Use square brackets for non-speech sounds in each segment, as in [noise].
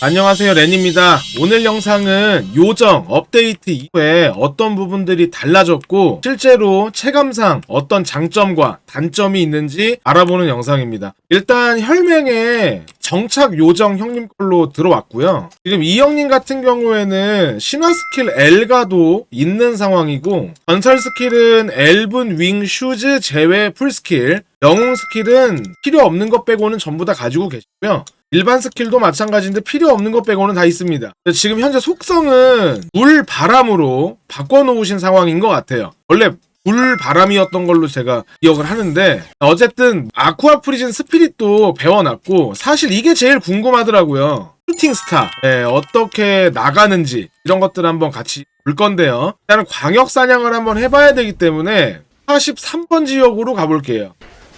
안녕하세요 렌입니다. 오늘 영상은 요정 업데이트 이후에 어떤 부분들이 달라졌고 실제로 체감상 어떤 장점과 단점이 있는지 알아보는 영상입니다. 일단 혈맹에 정착 요정 형님 걸로 들어왔고요. 지금 이 형님 같은 경우에는 신화 스킬 엘가도 있는 상황이고 전설 스킬은 엘븐 윙 슈즈 제외 풀 스킬 영웅 스킬은 필요 없는 것 빼고는 전부 다 가지고 계시고요 일반 스킬도 마찬가지인데 필요 없는 것 빼고는 다 있습니다. 지금 현재 속성은 물 바람으로 바꿔놓으신 상황인 것 같아요. 원래 불 바람이었던 걸로 제가 기억을 하는데 어쨌든 아쿠아 프리즌 스피릿도 배워놨고 사실 이게 제일 궁금하더라고요. 슈팅 스타 예, 어떻게 나가는지 이런 것들 한번 같이 볼 건데요. 일단 광역 사냥을 한번 해봐야 되기 때문에 43번 지역으로 가볼게요.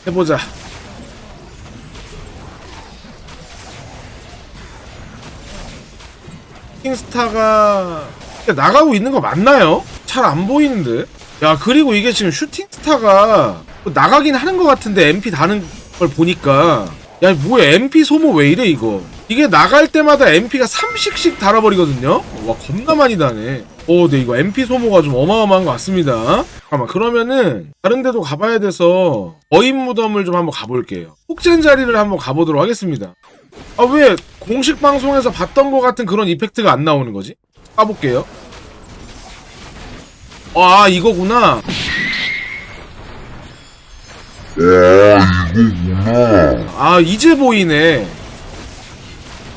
해보자. 슈팅스타가 나가고 있는 거 맞나요? 잘 안 보이는데. 야 그리고 이게 지금 슈팅스타가 나가긴 하는 것 같은데 MP 다는 걸 보니까 야 뭐야 MP 소모 왜 이래 이거 이게 나갈 때마다 MP가 3씩씩 달아버리거든요 와 겁나 많이 다네 오, 네, 이거 MP 소모가 좀 어마어마한 것 같습니다. 잠깐만, 그러면은, 다른 데도 가봐야 돼서, 어인 무덤을 좀 한번 가볼게요. 혹젠 자리를 한번 가보도록 하겠습니다. 아, 왜, 공식 방송에서 봤던 것 같은 그런 이펙트가 안 나오는 거지? 가볼게요. 아, 이거구나. 아, 이제 보이네.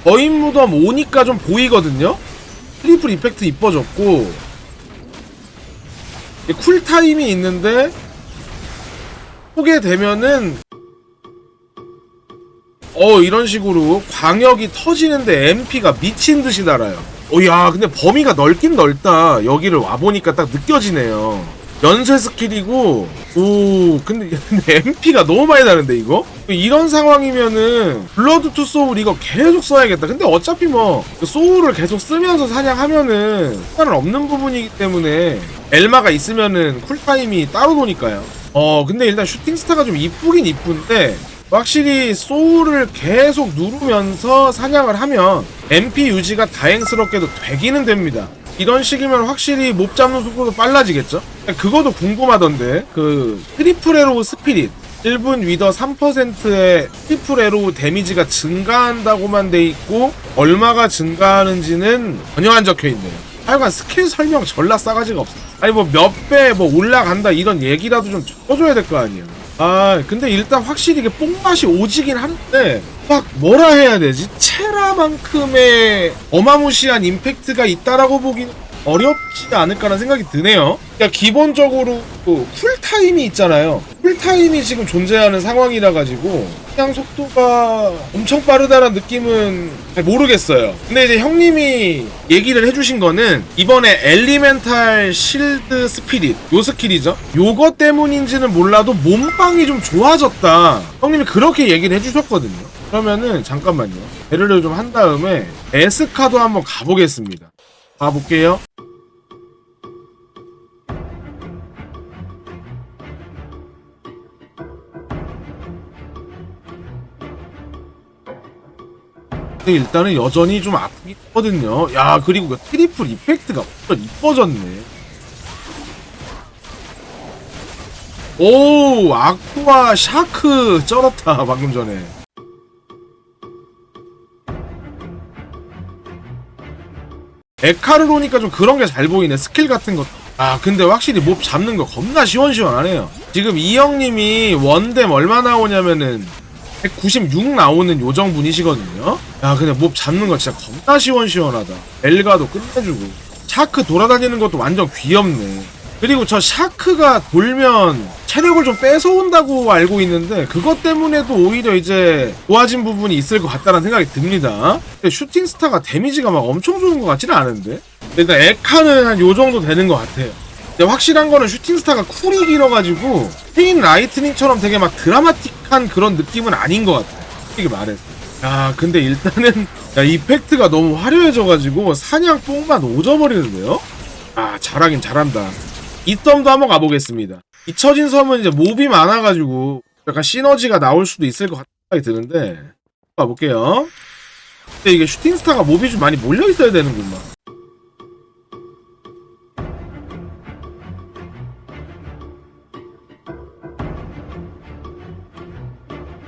어인 무덤 오니까 좀 보이거든요? 트리플 이펙트 이뻐졌고 쿨타임이 있는데 보게 되면은 어 이런 식으로 광역이 터지는데 MP가 미친 듯이 달아요. 어야 근데 범위가 넓긴 넓다. 여기를 와 보니까 딱 느껴지네요. 연쇄 스킬이고 오 근데, [laughs] 근데 MP가 너무 많이 다른데 이거? 이런 상황이면은 블러드 투 소울 이거 계속 써야겠다. 근데 어차피 뭐 소울을 계속 쓰면서 사냥하면은 상관 없는 부분이기 때문에 엘마가 있으면은 쿨타임이 따로 도니까요. 어 근데 일단 슈팅스타가 좀 이쁘긴 이쁜데 확실히 소울을 계속 누르면서 사냥을 하면 MP 유지가 다행스럽게도 되기는 됩니다 이런 식이면 확실히 몹 잡는 속도도 빨라지겠죠? 그것도 궁금하던데 그 트리플 에로우 스피릿 1분 위더 3%의 트리플 에로우 데미지가 증가한다고만 돼 있고 얼마가 증가하는지는 전혀 안 적혀 있네요. 하여간 스킬 설명 전라 싸가지가 없어. 아니 뭐 몇 배 뭐 올라간다 이런 얘기라도 좀 적어줘야 될 거 아니에요. 아 근데 일단 확실히 이게 뽕맛이 오지긴 한데 막 뭐라 해야 되지? 체라만큼의 어마무시한 임팩트가 있다라고 보기는 어렵지 않을까라는 생각이 드네요. 그러니까 기본적으로 그 쿨타임이 있잖아요. 쿨타임이 지금 존재하는 상황이라 가지고 그냥 속도가 엄청 빠르다는 느낌은 잘 모르겠어요. 근데 이제 형님이 얘기를 해주신 거는 이번에 엘리멘탈 실드 스피릿 요 스킬이죠. 요거 때문인지는 몰라도 몸빵이 좀 좋아졌다. 형님이 그렇게 얘기를 해주셨거든요. 그러면은 잠깐만요. 배를 좀 한 다음에 에스카도 한번 가보겠습니다. 가볼게요. 일단은 여전히 좀 아프긴 하거든요. 야, 그리고 그 트리플 이펙트가 완전 이뻐졌네. 오, 아쿠아 샤크 쩔었다, 방금 전에. 에카르로니까 좀 그런 게 잘 보이네. 스킬 같은 것. 아, 근데 확실히 몹 잡는 거 겁나 시원시원하네요. 지금 이 형님이 원뎀 얼마 나오냐면은 196 나오는 요정 분이시거든요. 야, 근데 몹 잡는 거 진짜 겁나 시원시원하다. 엘가도 끝내주고. 샤크 돌아다니는 것도 완전 귀엽네. 그리고 저 샤크가 돌면 체력을 좀 뺏어온다고 알고 있는데 그것 때문에도 오히려 이제 좋아진 부분이 있을 것 같다는 생각이 듭니다. 근데 슈팅 스타가 데미지가 막 엄청 좋은 것 같지는 않은데 일단 에카는 한 요 정도 되는 것 같아요. 근데 확실한 거는 슈팅 스타가 쿨이 길어가지고 페인 라이트닝처럼 되게 막 드라마틱한 그런 느낌은 아닌 것 같아요. 솔직히 말해서. 야 근데 일단은 야, 이펙트가 너무 화려해져가지고 사냥 뽕만 오져버리는데요? 아 잘하긴 잘한다. 이 섬도 한번 가보겠습니다. 잊혀진 섬은 이제 몹이 많아가지고 약간 시너지가 나올 수도 있을 것 같다는 생각이 드는데 가볼게요. 근데 이게 슈팅스타가 몹이 좀 많이 몰려 있어야 되는구만.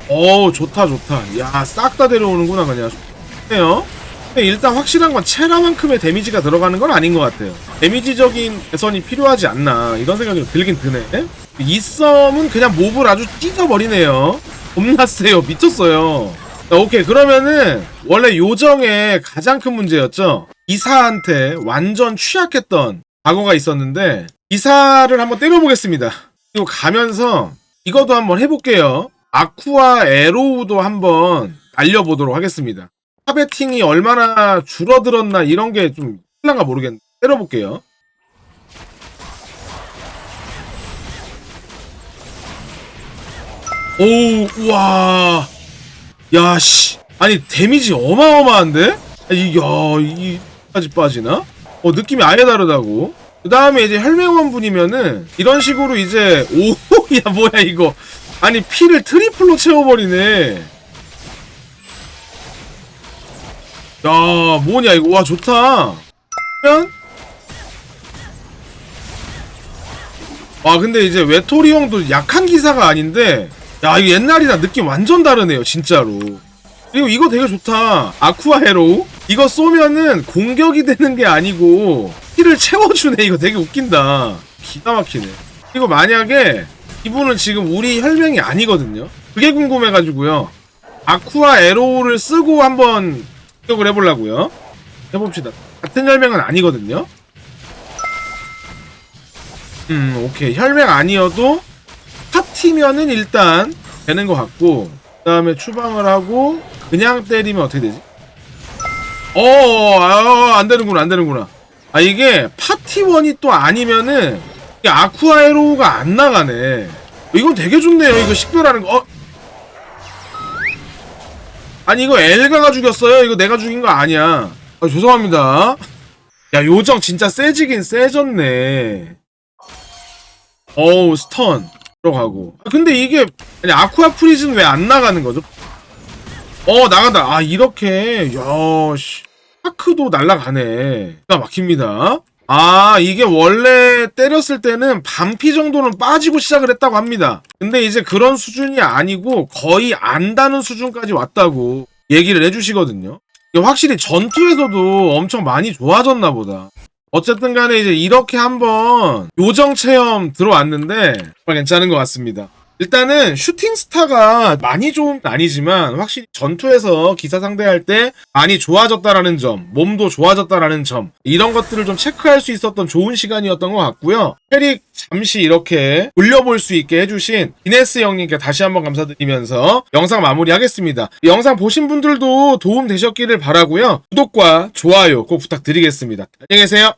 어 좋다 좋다. 야 싹 다 데려오는구나 그냥. 네요. 근데 일단 확실한 건 체라만큼의 데미지가 들어가는 건 아닌 것 같아요. 데미지적인 개선이 필요하지 않나 이런 생각이 좀 들긴 드네. 이 썸은 그냥 몹을 아주 찢어버리네요. 겁나 세요. 미쳤어요. 자, 오케이 그러면은 원래 요정의 가장 큰 문제였죠. 이사한테 완전 취약했던 과거가 있었는데 이사를 한번 때려보겠습니다. 그리고 가면서 이것도 한번 해볼게요. 아쿠아 에로우도 한번 알려보도록 하겠습니다. 타베팅이 얼마나 줄어들었나 이런 게좀 흘랑가 모르겠는데 때려볼게요. 오, 우와. 야, 씨. 아니, 데미지 어마어마한데? 이, 야, 이까지 빠지나? 어, 느낌이 아예 다르다고. 그 다음에 이제 혈맹원 분이면은, 이런 식으로 이제, [laughs] 오, 야, 뭐야, 이거. 아니, 피를 트리플로 채워버리네. 야, 뭐냐, 이거. 와, 좋다. 와, 근데 이제 외톨이 형도 약한 기사가 아닌데, 야, 이거 옛날이랑 느낌 완전 다르네요, 진짜로. 그리고 이거 되게 좋다. 아쿠아 헤로우? 이거 쏘면은 공격이 되는 게 아니고, 피를 채워주네. 이거 되게 웃긴다. 기가 막히네. 이거 만약에, 이분은 지금 우리 혈맹이 아니거든요? 그게 궁금해가지고요. 아쿠아 에로우를 쓰고 한번 공격을 해보려고요. 해봅시다. 같은 혈맹은 아니거든요? 음, 오케이. 혈맹 아니어도, 파티면은 일단 되는 것 같고 그 다음에 추방을 하고 그냥 때리면 어떻게 되지? 어, 아, 안 되는구나, 안 되는구나. 아 이게 파티원이 또 아니면은 아쿠아에로우가 안 나가네. 이건 되게 좋네요. 이거 식별하는 거. 어? 아니 이거 엘가가 죽였어요. 이거 내가 죽인 거 아니야. 아, 죄송합니다. 야 요정 진짜 세지긴 세졌네. 어우 스턴. 들어가고. 아, 근데 이게 아니 아쿠아 프리즌 왜 안 나가는 거죠? 어 나간다. 아 이렇게 야 씨. 파크도 날라가네. 기가 막힙니다. 아 이게 원래 때렸을 때는 반피 정도는 빠지고 시작을 했다고 합니다. 근데 이제 그런 수준이 아니고 거의 안다는 수준까지 왔다고 얘기를 해주시거든요. 확실히 전투에서도 엄청 많이 좋아졌나 보다. 어쨌든 간에 이제 이렇게 한번 요정 체험 들어왔는데 괜찮은 것 같습니다. 일단은 슈팅 스타가 많이 건 아니지만 확실히 전투에서 기사 상대할 때 많이 좋아졌다라는 점, 몸도 좋아졌다라는 점 이런 것들을 좀 체크할 수 있었던 좋은 시간이었던 것 같고요. 페릭 잠시 이렇게 돌려볼 수 있게 해주신 기네스 형님께 다시 한번 감사드리면서 영상 마무리하겠습니다. 이 영상 보신 분들도 도움 되셨기를 바라고요. 구독과 좋아요 꼭 부탁드리겠습니다. 안녕히 계세요.